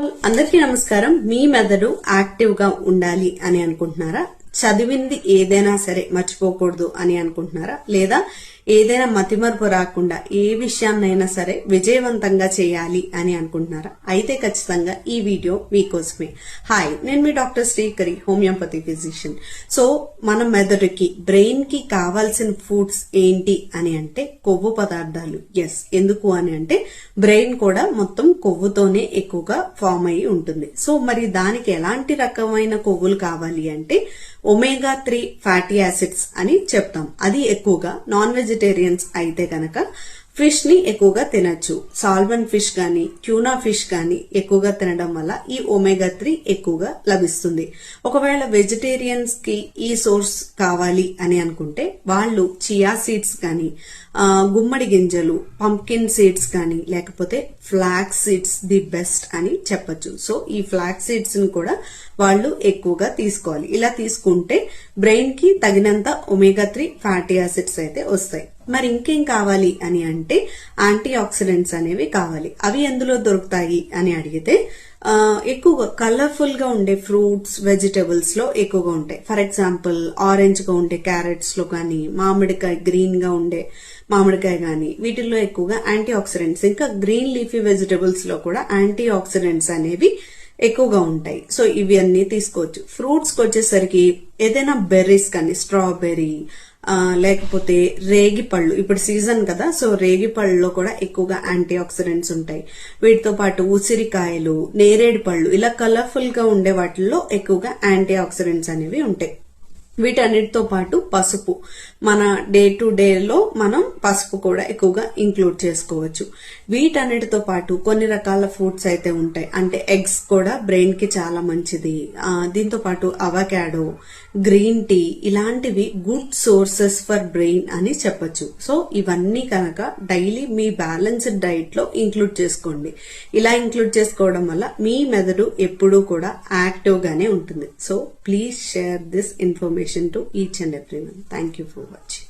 అందరికీ నమస్కారం. మీ మెదడు యాక్టివ్గా ఉండాలి అని అనుకుంటున్నారా? చదివింది ఏదైనా సరే మర్చిపోకూడదు అని అనుకుంటున్నారా? లేదా ఏదైనా మతిమరుపు రాకుండా ఏ విషయాన్నైనా సరే విజయవంతంగా చేయాలి అని అనుకుంటున్నారా? అయితే ఖచ్చితంగా ఈ వీడియో మీకోసమే. హాయ్ నేను మీ doctor Srikari homeopathy physician. So మన మెదడుకి బ్రెయిన్కి కావాల్సిన ఫుడ్స్ ఏంటి అని అంటే కొవ్వు పదార్థాలు. ఎస్ ఎందుకు అని అంటే బ్రెయిన్ కూడా మొత్తం కొవ్వుతోనే ఎక్కువగా ఫామ్ అయి ఉంటుంది. సో మరి దానికి ఎలాంటి రకమైన కొవ్వులు కావాలి అంటే ఒమేగా త్రీ ఫ్యాటీ యాసిడ్స్ అని చెప్తాం. అది ఎక్కువగా నాన్ వెజిటేరియన్స్ అయితే గనక ఫిష్ని ఎక్కువగా తినచ్చు. సాల్మన్ ఫిష్ కానీ ట్యూనా ఫిష్ కానీ ఎక్కువగా తినడం వల్ల ఈ ఒమేగా త్రీ ఎక్కువగా లభిస్తుంది. ఒకవేళ వెజిటేరియన్స్కి ఈ సోర్స్ కావాలి అని అనుకుంటే వాళ్ళు చియా సీడ్స్ కానీ గుమ్మడి గింజలు పంకిన్ సీడ్స్ కానీ లేకపోతే ఫ్లాక్ సీడ్స్ ది బెస్ట్ అని చెప్పచ్చు. సో ఈ ఫ్లాక్ సీడ్స్ని కూడా వాళ్ళు ఎక్కువగా తీసుకోవాలి. ఇలా తీసుకుంటే బ్రెయిన్కి తగినంత ఒమేగా త్రీ ఫ్యాటీ యాసిడ్స్ అయితే వస్తాయి. మరి ఇంకేం కావాలి అని అంటే యాంటీ ఆక్సిడెంట్స్ అనేవి కావాలి. అవి ఎందులో దొరుకుతాయి అని అడిగితే ఎక్కువగా కలర్ఫుల్గా ఉండే ఫ్రూట్స్ వెజిటబుల్స్లో ఎక్కువగా ఉంటాయి. ఫర్ ఎగ్జాంపుల్ ఆరెంజ్గా ఉండే క్యారెట్స్లో కానీ మామిడికాయ గ్రీన్గా ఉండే మామిడికాయ కానీ వీటిల్లో ఎక్కువగా యాంటీ ఆక్సిడెంట్స్ ఇంకా గ్రీన్ లీఫీ వెజిటబుల్స్లో కూడా యాంటీ ఆక్సిడెంట్స్ అనేవి ఎక్కువగా ఉంటాయి. సో ఇవి అన్ని తీసుకోవచ్చు. ఫ్రూట్స్కి వచ్చేసరికి ఏదైనా బెర్రీస్ కానీ స్ట్రాబెర్రీ లేకపోతే రేగి పళ్ళు ఇప్పుడు సీజన్ కదా సో రేగి పళ్ళలో కూడా ఎక్కువగా యాంటీ ఆక్సిడెంట్స్ ఉంటాయి. వీటితో పాటు ఉసిరికాయలు నేరేడు పళ్ళు ఇలా కలర్ఫుల్గా ఉండే వాటిల్లో ఎక్కువగా యాంటీ ఆక్సిడెంట్స్ అనేవి ఉంటాయి. వీటన్నిటితో పాటు పసుపు. మన డే టు డేలో మనం పసుపు కూడా ఎక్కువగా ఇంక్లూడ్ చేసుకోవచ్చు. వీటన్నిటితో పాటు కొన్ని రకాల ఫ్రూట్స్ అయితే ఉంటాయి. అంటే ఎగ్స్ కూడా బ్రెయిన్కి చాలా మంచిది. దీంతో పాటు అవకాడో గ్రీన్ టీ ఇలాంటివి గుడ్ సోర్సెస్ ఫర్ బ్రెయిన్ అని చెప్పొచ్చు. సో ఇవన్నీ కనుక డైలీ మీ బ్యాలెన్స్డ్ డైట్లో ఇంక్లూడ్ చేసుకోండి. ఇలా ఇంక్లూడ్ చేసుకోవడం వల్ల మీ మెదడు ఎప్పుడూ కూడా యాక్టివ్ గానే ఉంటుంది. So please share this information information to each and every one. Thank you for watching.